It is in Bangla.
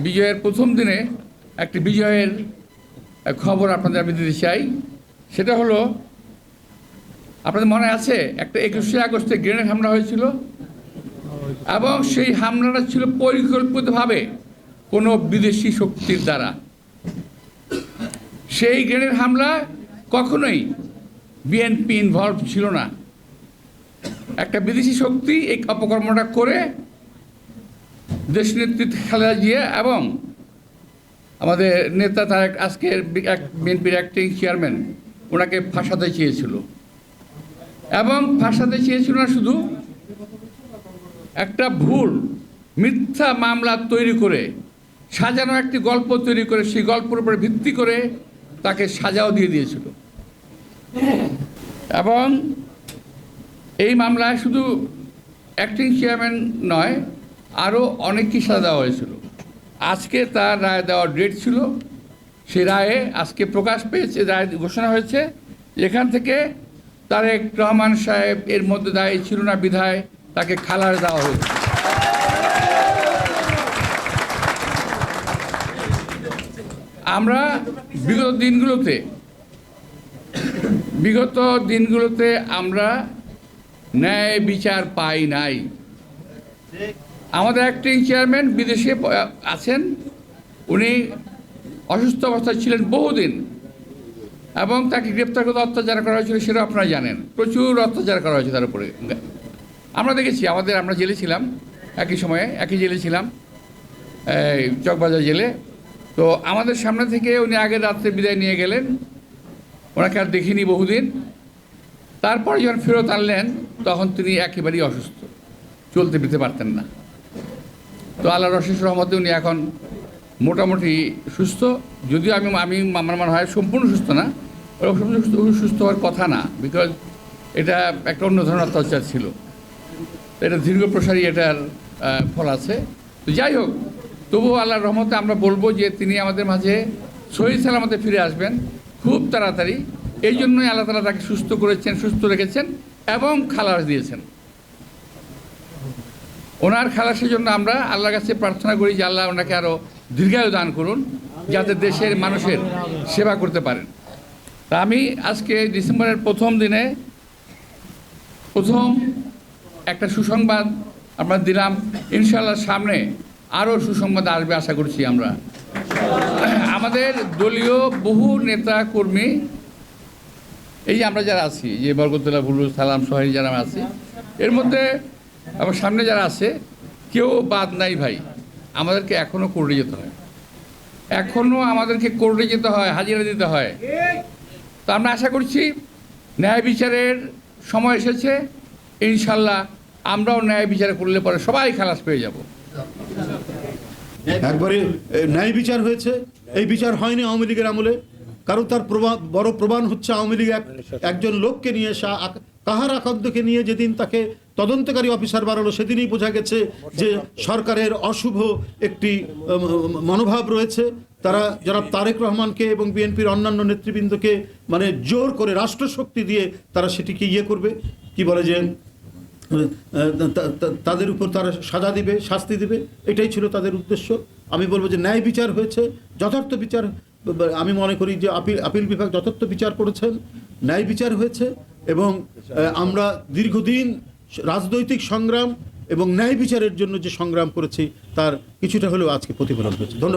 বিজয়ের প্রথম দিনে একটি বিজয়ের খবর আপনাদের আমি দিতে চাই। সেটা হলো, আপনাদের মনে আছে একটা একুশে আগস্টে গ্রেনেড হামলা হয়েছিল? এবং সেই হামলাটা ছিল পরিকল্পিতভাবে কোনো বিদেশি শক্তির দ্বারা। সেই গ্রেনেড হামলা কখনোই বিএনপি ইনভলভ ছিল না। একটা বিদেশি শক্তি এই অপকর্মটা করে দেশ নেতৃত্ব খালেদা জিয়া এবং আমাদের নেতা তার এক- আজকের এক বিএনপির অ্যাক্টিং চেয়ারম্যান ওনাকে ফাঁসাতে চেয়েছিল। এবং ফাঁসাতে চেয়েছিল না শুধু, একটা ভুল, মিথ্যা মামলা তৈরি করে, সাজানো একটি গল্প তৈরি করে, সেই গল্পের উপরে ভিত্তি করে তাকে সাজাও দিয়ে দিয়েছিল। এবং এই মামলায় শুধু অ্যাক্টিং চেয়ারম্যান নয় আরও অনেককে সাজা দেওয়া হয়েছিল। আজকে তার রায় দেওয়ার ডেট ছিল। সে রায়ে আজকে প্রকাশ পেয়েছে, রায় ঘোষণা হয়েছে। এখান থেকে তারেক রহমান সাহেব এর মধ্যে দায়ী ছিল না বিধায়, তাকে খালার দেওয়া হয়েছে। আমরা বিগত দিনগুলোতে বিগত দিনগুলোতে আমরা ন্যায় বিচার পাই নাই। আমাদের অ্যাক্টিং চেয়ারম্যান বিদেশে আছেন। উনি অসুস্থ অবস্থায় ছিলেন বহুদিন এবং তাকে গ্রেপ্তার করে অত্যাচার করা হয়েছিল সেটা আপনারা জানেন। প্রচুর অত্যাচার করা হয়েছে তার উপরে। আমরা দেখেছি, আমাদের, আমরা জেলে ছিলাম, একই সময়ে, একই জেলে ছিলাম চকবাজার জেলে। তো আমাদের সামনে থেকে উনি আগের রাত্রে বিদায় নিয়ে গেলেন। ওনাকে আর দেখিনি বহুদিন। তারপরে যখন ফেরত আনলেন, তখন তিনি একেবারেই অসুস্থ। চলতে ফিরতে পারতেন না। তো আল্লাহ রশিস রহমতে উনি এখন মোটামুটি সুস্থ। যদিও আমি আমি, আমার মনে হয় সম্পূর্ণ সুস্থ না সম্পূর্ণ সুস্থ সুস্থ হওয়ার কথা না বিকজ এটা একটা অন্য ধরনের অত্যাচার ছিল। এটা দীর্ঘ প্রসারী এটার ফল আছে। তো যাই হোক, তবুও আল্লাহর রহমতে আমরা বলব যে তিনি আমাদের মাঝে শহীদ সালামতে ফিরে আসবেন, খুব তাড়াতাড়ি। এই জন্যই আল্লাহ তালা তাকে সুস্থ করেছেন, সুস্থ রেখেছেন এবং খালাস দিয়েছেন। ওনার খালাসের জন্য আমরা আল্লাহর কাছে প্রার্থনা করি যে আল্লাহ ওনাকে আরও দীর্ঘায়ু দান করুন, যাতে দেশের মানুষের সেবা করতে পারেন। তা আমি আজকে ডিসেম্বরের প্রথম দিনে প্রথম একটা সুসংবাদ আমরা দিলাম। ইনশাল্লাহ সামনে আরও সুসংবাদ আসবে আশা করছি আমরা। আমাদের দলীয় বহু নেতা কর্মী, এই যে আমরা যারা আছি যে বরকতুল্লাহ ভুলুল সালাম সোহেল যারা আছি, এর মধ্যে আমার সামনে যারা আছে, কেউ বাদ নাই ভাই। আমাদেরকে এখনও কোর্টে যেতে হয়। এখনও আমাদেরকে কোর্টে যেতে হয়, হাজিরা দিতে হয়। তো আমরা আশা করছি ন্যায় বিচারের সময় এসেছে। ইনশাল্লাহ আমরাও ন্যায় বিচার করলে পরে সবাই খালাস পেয়ে যাব। একবারে ন্যায় বিচার হয়েছে। এই বিচার হয়নি আওয়ামী লীগের আমলে। কারণ তার প্রমাণ বড় প্রমাণ হচ্ছে আওয়ামী লীগ একজন লোককে নিয়ে কাহার আকন্দকে নিয়ে যেদিন তাকে তদন্তকারী অফিসার বাড়ালো সেদিনই বোঝা গেছে যে সরকারের অশুভ একটি মনোভাব রয়েছে। তারা যারা তারেক রহমানকে এবং বিএনপির অন্যান্য নেতৃবৃন্দকে মানে জোর করে রাষ্ট্রশক্তি দিয়ে তারা সেটিকে ইয়ে করবে। কি বলে যে তাদের উপর তারা সাজা দিবে, শাস্তি দিবে, এটাই ছিল তাদের উদ্দেশ্য। আমি বলব যে ন্যায় বিচার হয়েছে, যথার্থ বিচার আমি মনে করি যে আপিল আপিল বিভাগ যথার্থ বিচার করেছেন। ন্যায় বিচার হয়েছে এবং আমরা দীর্ঘদিন রাজনৈতিক সংগ্রাম এবং ন্যায় বিচারের জন্য যে সংগ্রাম করেছি, তার কিছুটা হলেও আজকে প্রতিফলন হয়েছে। ধন্যবাদ।